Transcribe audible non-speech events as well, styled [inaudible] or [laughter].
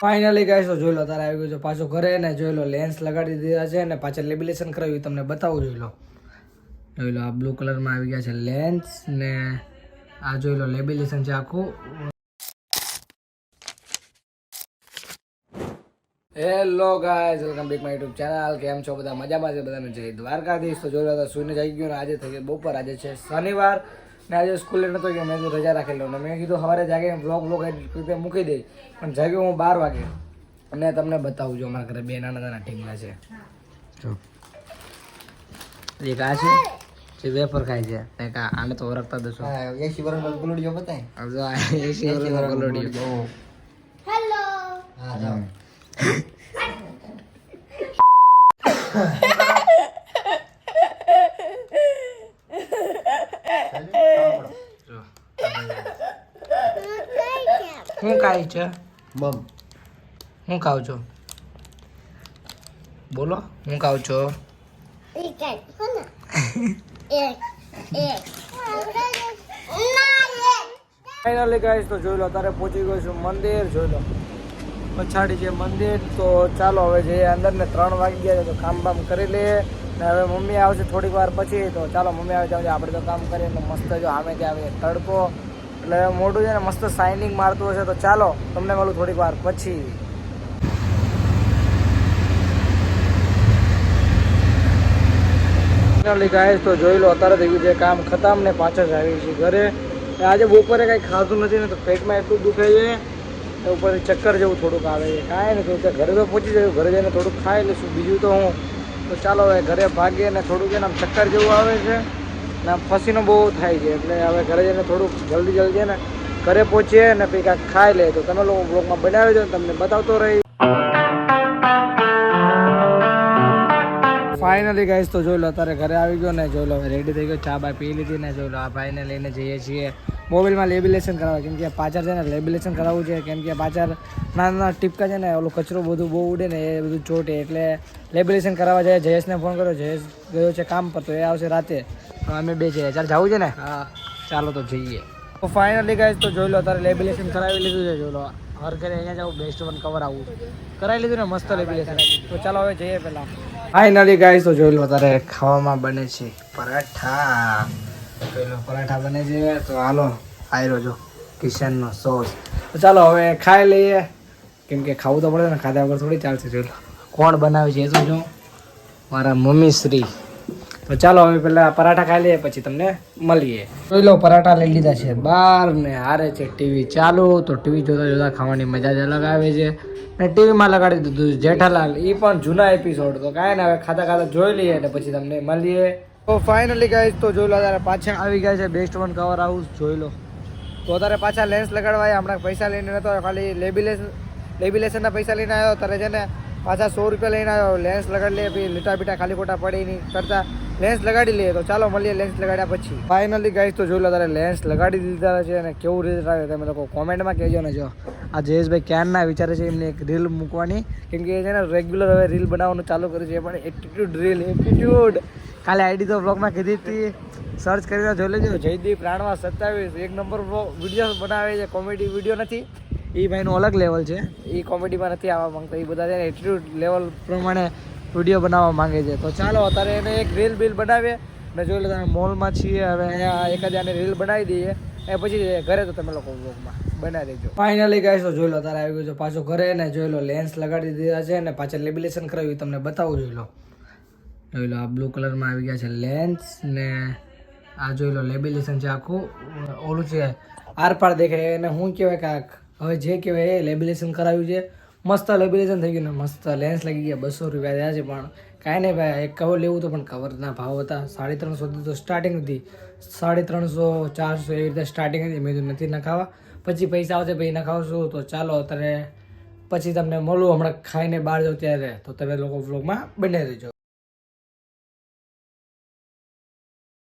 Finally guys તો જોઈ લો, તારે આવી ગયું છે પાછો ઘરે ને જોઈ લો લેન્સ લગાડી દીધા છે ને પાછળ લેબિલેશન કરાવ્યું તમને બતાવું, જોઈ લો. જોઈ લો, આ બ્લુ કલરમાં આવી ગયા છે લેન્સ ને આ જોઈ લો લેબિલેશન છે આખું. Hello guys welcome back my YouTube channel કેમ છો બધા? મજામાં છે બધાને? જય દ્વારકાધીશ. તો જોઈ લો તો જઈ ગયો ને આજે થઈ ગયો બપોર આજે છે શનિવાર ને આજે સ્કૂલે નતો કે મેં રજા રાખેલો ને મેં કીધું સવારે જાગે બ્લોગ બ્લોગ રીતે મૂકી દઈ પણ જાગ્યો હું બાર વાગે. અને તમને બતાવું છું અમારા ઘરે બે નાના નાના ઢીંગલા છે. જો. એક આ છે જે વેફર ખાય છે. એક આને તો ઓળખતા દસો એસી વર્ષ ગુલુડીઓ બતાય. એસી વર્ષનો ગલોડિયો. હેલો હા જાઓ જો. [laughs] હું ખાય છે? મમ. હું ખાવ છો? બોલો હું ખાવ છો? ફાઇનલી ગાઈસ તો જોઈ લો અત્યારે પહોંચી ગયો છું મંદિર જોઈ લો. પછાડી છે મંદિર તો ચાલો હવે જઈએ અંદર ને ત્રણ વાગી ગયા છે તો કામ બામ કરી લઈએ. હવે મમ્મી આવશે થોડીક વાર પછી, તો ચાલો મમ્મી આવે ત્યાં આપણે તો કામ કરીએ ને મસ્ત જો સામે ત્યાં આવે, તડકો. એટલે મોઢું છે ને મસ્ત શાઇનિંગ મારતું હશે, તો ચાલો તમને મળું થોડીક વાર પછી. ફાઇનલી ગાઈસ તો જોઈ લો, અત્યારે થઈ ગયું છે કામ ખતમ ને પાછળ જ આવી છે ઘરે. આજે બપોરે કાંઈ ખાધું નથી ને, તો પેટમાં એટલું દુખે છે ઉપર ચક્કર જેવું થોડુંક આવે છે. કાંઈ નથી, તો ઘરે તો પહોંચી જાય ઘરે જઈને થોડુંક ખાઈ લઈશું. બીજું તો હું તો ચાલો હવે ઘરે ભાગીએ ને થોડુંક એને આમ ચક્કર જેવું આવે છે ને આમ પસીનો બહુ થાય છે. એટલે હવે ઘરે જઈને થોડુંક જલ્દી જલ્દી ને ઘરે પહોંચીએ ને પછી કાંઈક ખાઈ લે. તો તમે લોકો બ્લોગમાં બનાવ્યો છે તમને બતાવતો રહી ફાઇનલી ગાઈસ તો જોઈ લો અત્યારે ઘરે આવી ગયો ને જોઈ લો રેડી થઈ ગયો ચા બા પી લીધી ને જોઈ લો આ ભાઈને લઈને જઈએ છીએ. મોબાઈલમાં લેબિલેશન કરાવવા કેમ કે પાછળ છે ને લેબિલેશન કરાવવું છે કેમ કે પાછળ નાના નાના ટીપકા છે ને ઓલું કચરો બધું બહુ ઉડે ને એ બધું ચોટે એટલે લેબિલેશન કરાવવા જાય. જયેશને ફોન કર્યો જયેશ ગયો છે કામ પર તો એ આવશે રાતે. અમે બે જઈએ ચાલ જવું છે ને? હા. ચાલો તો જઈએ. તો ફાઇનલી ગાઈસ તો જોઈ લો અત્યારે લેબિલેશન કરાવી લીધું છે જોઈ લો. હર ઘરે અહીંયા જાવ બેસ્ટ વન કવર આવું. કરાવી લીધું ને મસ્ત લેબિલેશન તો ચાલો હવે જઈએ પહેલા. ફાઇનલી ગાઈસ તો જોઈ લો તારે ખાવામાં બને છે પરાઠા. જોઈ લો, પરાઠા બને છે. તો હાલો આયરો જો, કિશનનો સોસ. તો ચાલો, હવે ખાઈ લઈએ. કેમ કે ખાવું તો પડે ને, ખાધા વગર થોડી ચાલશે, જોઈ લો. કોણ બનાવે છે, એ તો જો મારા મમ્મી શ્રી. તો ચાલો હવે પેલા પરાઠા ખાઈ લઈએ, પછી તમને મળીએ. જોઈ લો, પરાઠા લઈ લીધા છે. બાર ને હારે છે ટીવી ચાલુ, તો ટીવી જોતા જોતા ખાવાની મજા જ અલગ આવે છે. ને ટીવીમાં લગાડી દીધું જેઠાલાલ. એ પણ જૂના એપિસોડ તો કાંઈ ને હવે ખાતા ખાતા જોઈ લઈએ ને પછી તમને મળીએ. તો ફાઇનલી ગાઈસ તો જોઈ લો, અત્યારે પાછા આવી ગયા છે બેસ્ટ વન કવર હાઉસ જોઈ લો. તો અત્યારે પાછા લેન્સ લગાડવા. હમણાં પૈસા લઈને નહોતો ખાલી લેબિલેશન લેબિલેશનના પૈસા લઈને આવ્યો ત્યારે છે ને પાછા સો રૂપિયા લઈને આવ્યો. લેન્સ લગાડી લે પછી લીટા બીટા ખાલી ખોટા પડે નહીં કરતા. લેન્સ લગાડી લઈએ તો ચાલો મળીએ લેન્સ લગાડ્યા પછી. ફાઇનલી ગાઈસ તો જોઈ લો તારે લેન્સ લગાડી દીધા છે અને કેવું રિઝલ્ટ આવે તમે લોકો કોમેન્ટમાં કહેજો ને જો. આ જયેશભાઈ ક્યારના વિચારે છે એમને એક રીલ મૂકવાની. કેમ કે એ છે ને રેગ્યુલર હવે રીલ બનાવવાનું ચાલુ કર્યું છે, પણ એટીટ્યુડ રીલ એટીટ્યુડ કાલે આઈડી તો બ્લોગમાં કીધી હતી. સર્ચ કરીને જોઈ લેજો. જયદીપ રાણવા સત્તાવીસ, એક નંબર વીડિયો બનાવે છે કોમેડી વીડિયો નથી. એ ભાઈનું અલગ લેવલ છે. એ કોમેડીમાં નથી આવવા માંગતો. એ બધા એને એટીટ્યુડ લેવલ પ્રમાણે વીડિયો બનાવવા માંગે છે. તો ચાલો, અત્યારે એને એક રીલ બિલ બનાવીએ. ને જોઈ લો, તમે મોલમાં છીએ, હવે અહીંયા એકાદ આને રીલ બનાવી દઈએ. એ પછી ઘરે તો તમે લોકો બ્લોગમાં બનાવી દેજો. ફાઇનલી ગાઈસ તો જોઈ લો તારે આવી ગયું છે પાછો ઘરે. ને જોઈ લો લેન્સ લગાડી દીધા છે ને પાછળ લેબિલેશન કરાવ્યું. તમને બતાવું, જોઈ લો. જોઈ લો, આ બ્લુ કલરમાં આવી ગયા છે લેન્સ ને આ જોઈ લો લેબિલેશન છે આખું. ઓલું છે, આરપાર દેખાય. એને શું કહેવાય કે આ હવે જે કહેવાય એ લેબિલેશન કરાવ્યું છે. મસ્ત લેબિલેશન થઈ ગયું ને મસ્ત લેન્સ લાગી ગયા. બસો રૂપિયા થયા છે પણ કાંઈ નહીં ભાઈ એક કવર લેવું તો પણ કવરના ભાવ હતા. સાડી ત્રણસો તો સ્ટાર્ટિંગ હતી. સાડી ત્રણસો, ચારસો એવી રીતે સ્ટાર્ટિંગ હતી. મેં નથી નખાવા. પછી પૈસા આવશે પછી નખાવશું. તો ચાલો અત્યારે પછી તમને મળું. હમણાં ખાઈને બહાર જાઉં ત્યારે. તો તમે લોકો વ્લોગમાં બને રહેજો.